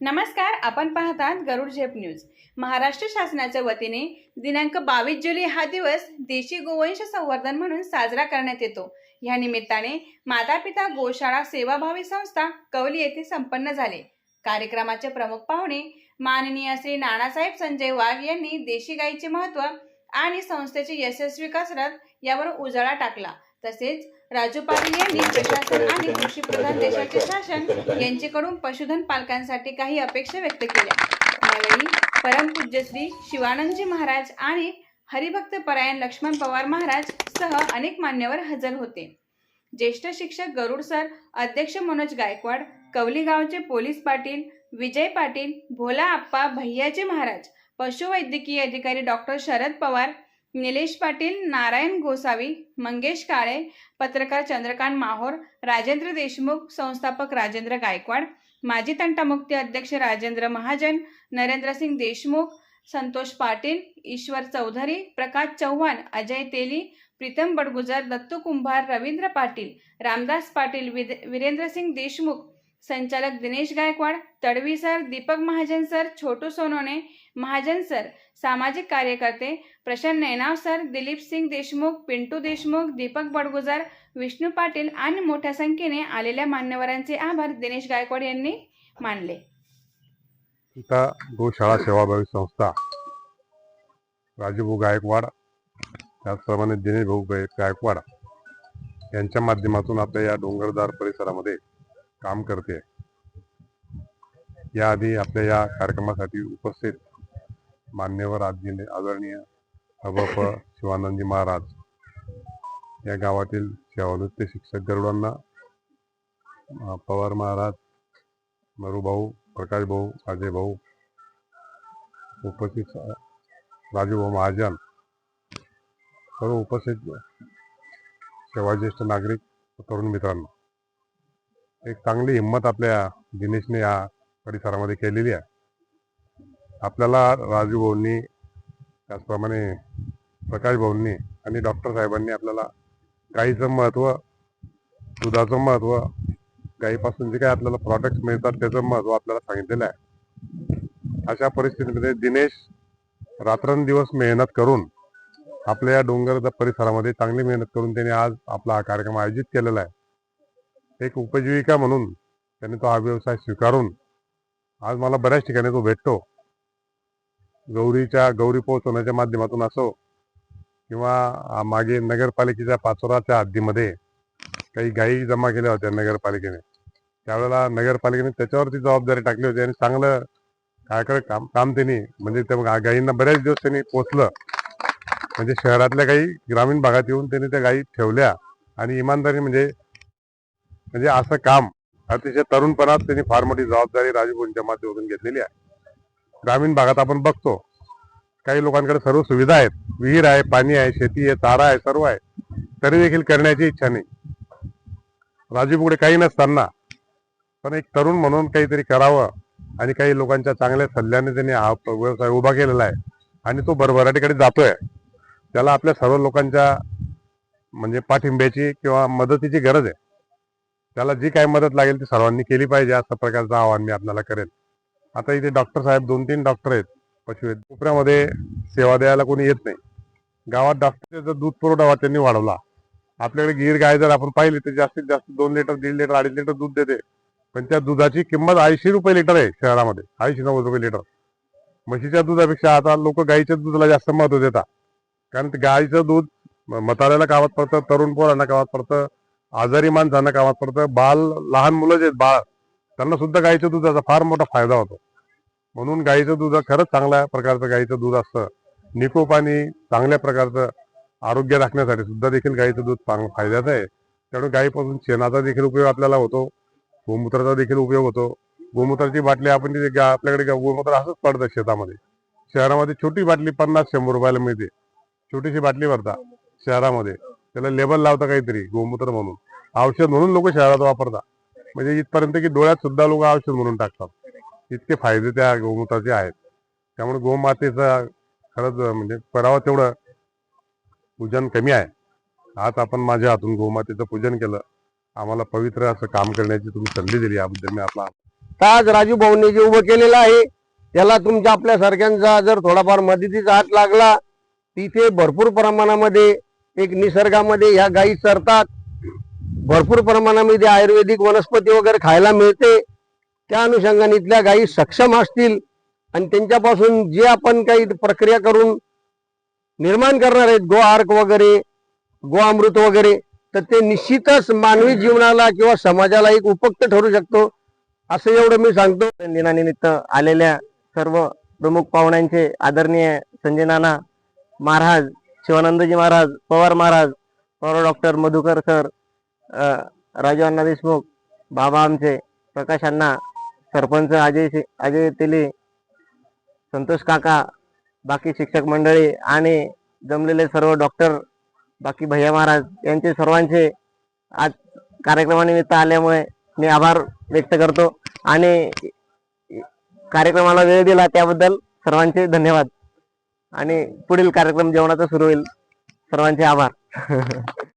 नमस्कार आपण पाहतात गरुड झेप न्यूज. महाराष्ट्र शासनाच्या वतीने दिनांक बावीस जुलै हा दिवस देशी गोवंश संवर्धन म्हणून साजरा करण्यात येतो. या निमित्ताने माता पिता गोशाळा सेवाभावी संस्था कवली येथे संपन्न झाले. कार्यक्रमाचे प्रमुख पाहुणे माननीय श्री नानासाहेब संजय वाघ यांनी देशी गायीचे महत्त्व आणि संस्थेची यशस्वी कसरत यावर उजाळा टाकला. तसेच राजू पाटील यांनी प्रशासन आणि कृषी प्रधान देशाचे शासन यांच्याकडून पशुधन पालकांसाठी काही अपेक्षा व्यक्त केल्या. यावेळी परमपूज्य श्री शिवानंदजी महाराज आणि हरिभक्त परायण लक्ष्मण पवार महाराज सह अनेक मान्यवर हजर होते. ज्येष्ठ शिक्षक गरुड सर अध्यक्ष मनोज गायकवाड कवली गावचे पोलीस पाटील विजय पाटील भोला आप्पा भैयाजी महाराज पशुवैद्यकीय अधिकारी डॉक्टर शरद पवार निलेश पाटील नारायण गोसावी मंगेश काळे पत्रकार चंद्रकांत माहोर राजेंद्र देशमुख संस्थापक राजेंद्र गायकवाड माजी तंटामुक्ती अध्यक्ष राजेंद्र महाजन नरेंद्रसिंग देशमुख संतोष पाटील ईश्वर चौधरी प्रकाश चव्हाण अजय तेली प्रीतम बडगुजर दत्तू कुंभार रवींद्र पाटील रामदास पाटील विद वीरेंद्रसिंग देशमुख संचालक Dinesh Gaikwad Tadvi sir Deepak Mahajan sir Chhotu Sonone Mahajan sir सामाजिक कार्यकर्ते प्रशांत नैनाव सर दिलीप सिंग देशमुख पिंटू देशमुख दीपक बडगुजार विष्णू पाटील आणि मोठ्या संख्येने आलेल्या मान्यवरांचे आभार दिनेश गायकवाड यांनी मानले. गोशाळा सेवाभावी संस्था राजूभाऊ गायकवाड त्याचप्रमाणे दिनेश भाऊ गायकवाड यांच्या माध्यमातून आपल्या या डोंगरदार परिसरामध्ये काम करते. याआधी आपल्या या कार्यक्रमासाठी उपस्थित मान्यवर आदरणीय आदरणीय अबप शिवानंदजी महाराज या गावातील सेवानिवृत्त शिक्षक गरुडांना पवार महाराज मरुभाऊ प्रकाश भाऊ अजय भाऊ उपस्थित राजूभाऊ महाजन सर्व उपस्थित सेवाज्येष्ठ नागरिक तरुण मित्रांनो एक चांगली हिंमत आपल्या दिनेशने या परिसरामध्ये केलेली आहे. आपल्याला राजूभाऊंनी त्याचप्रमाणे प्रकाश भाऊंनी आणि डॉक्टर साहेबांनी आपल्याला गाईचं महत्त्व दुधाचं महत्त्व गाईपासून जे काही आपल्याला प्रॉडक्ट मिळतात त्याचं महत्त्व आपल्याला सांगितलेलं आहे. अशा परिस्थितीमध्ये दिनेश रात्रंदिवस मेहनत करून आपल्या या डोंगर परिसरामध्ये चांगली मेहनत करून त्यांनी आज आपला हा कार्यक्रम आयोजित केलेला आहे. एक उपजीविका म्हणून त्याने तो हा व्यवसाय स्वीकारून आज मला बऱ्याच ठिकाणी तो भेटतो. गौरीच्या गौरी पोहोचवण्याच्या माध्यमातून असो किंवा मागे नगरपालिकेच्या पाचोराच्या हद्दीमध्ये काही गायी जमा केल्या होत्या नगरपालिकेने. त्यावेळेला नगरपालिकेने त्याच्यावरती जबाबदारी टाकली होती आणि चांगलं काय काय काम काम त्यांनी म्हणजे त्या गायींना बऱ्याच दिवस त्यांनी पोचलं. म्हणजे शहरातल्या काही ग्रामीण भागात येऊन त्यांनी त्या गायी ठेवल्या आणि इमानदारी म्हणजे म्हणजे असं काम अतिशय तरुणपणात त्यांनी फार मोठी जबाबदारी राजभवनच्या माध्यमातून घेतलेली आहे. ग्रामीण भागात आपण बघतो काही लोकांकडे सर्व सुविधा आहेत. विहीर आहे पाणी आहे शेती आहे चारा आहे सर्व आहे. तरी देखील करण्याची इच्छा नाही. राजू पुढे काही नसताना पण एक तरुण म्हणून काहीतरी करावं आणि काही लोकांच्या चांगल्या सल्ल्याने त्यांनी हा व्यवसाय उभा केलेला आहे आणि तो भरभराटीकडे जातोय. त्याला आपल्या सर्व लोकांच्या म्हणजे पाठिंब्याची किंवा मदतीची गरज आहे. त्याला जी काही मदत लागेल ती सर्वांनी केली पाहिजे अशा प्रकारचं आवाहन मी आपल्याला करेन. आता इथे डॉक्टर साहेब दोन तीन डॉक्टर आहेत पशुवैद्य कोपऱ्यामध्ये सेवा द्यायला कोणी येत नाही. गावात डॉक्टरचा दूध पुरवठा त्यांनी वाढवला. आपल्याकडे गिर गाय जर आपण पाहिली तर जास्तीत जास्त दोन लिटर दीड लिटर अडीच लिटर दूध देते. पण त्या दुधाची किंमत ऐंशी रुपये लिटर आहे शहरामध्ये. ऐंशी नव्वद रुपये लिटर. म्हशीच्या दुधापेक्षा आता लोक गाईच्या दुधाला जास्त महत्त्व देतात. कारण ते गाईचं दूध म- म्हाताऱ्याला कामात पडतं तरुण पोरांना कामात पडतं आजारी माणसांना कामात पडतं. बाल लहान मुलं जे आहेत बाळ त्यांना सुद्धा गाईच्या दुधाचा फार मोठा फायदा होतो. म्हणून गाईचं दूध खरंच चांगल्या प्रकारचं गाईचं दूध असतं. निकोप आणि चांगल्या प्रकारचं आरोग्य राखण्यासाठी सुद्धा देखील गाईचं दूध चांगलं फायद्याचं आहे. त्यामुळे गाईपासून शेणाचा देखील उपयोग आपल्याला होतो. गोमूत्राचा देखील उपयोग होतो. गोमूत्राची बाटली आपण तिथे आपल्याकडे गोमूत्र असंच पडतं शेतामध्ये. शहरामध्ये छोटी बाटली पन्नास शंभर रुपयाला मिळते. छोटीशी बाटली भरता शहरामध्ये. त्याला लेबल लावता काहीतरी गोमूत्र म्हणून. औषध म्हणून लोक शहरात वापरतात. म्हणजे इथपर्यंत की डोळ्यात सुद्धा लोक औषध म्हणून टाकतात. इतके फायदे त्या गोमूत्राचे आहेत. त्यामुळे गोमातेचा खरंच म्हणजे करावं तेवढं पूजन कमी आहे. आज आपण माझ्या हातून गोमातेचं पूजन केलं. आम्हाला पवित्र असं काम करण्याची तुम्ही संधी दिली. याबद्दल मी आपला आता आज राजू भाऊने जे उभं केलेलं आहे त्याला तुमच्या आपल्या सारख्यांचा जर थोडाफार मदतीचा हात लागला तिथे भरपूर प्रमाणामध्ये एक निसर्गामध्ये ह्या गायी चरतात. भरपूर प्रमाणामध्ये आयुर्वेदिक वनस्पती वगैरे खायला मिळते. त्या अनुषंगाने इथल्या गायी सक्षम असतील आणि त्यांच्यापासून जे आपण काही प्रक्रिया करून निर्माण करणार आहेत गो आर्क वगैरे गो अमृत वगैरे तर ते निश्चितच मानवी जीवनाला किंवा समाजाला एक उपयुक्त ठरू शकतो. असं एवढं मी सांगतो. दिनानिमित्त आलेल्या सर्व प्रमुख पाहुण्यांचे आदरणीय संजय नाना महाराज शिवानंदजी महाराज पवार महाराज पवार डॉक्टर मधुकर सर राजू अण्णा देशमुख बाबा आमचे प्रकाश अण्णा सरपंच अजय अजय तेली संतोष काका बाकी शिक्षक मंडळी आणि जमलेले सर्व डॉक्टर बाकी भैया महाराज यांचे सर्वांचे आज कार्यक्रमानिमित्त आल्यामुळे मी आभार व्यक्त करतो आणि कार्यक्रमाला वेळ दिला त्याबद्दल सर्वांचे धन्यवाद. आणि पुढील कार्यक्रम जेवणाचा सुरू होईल. सर्वांचे आभार.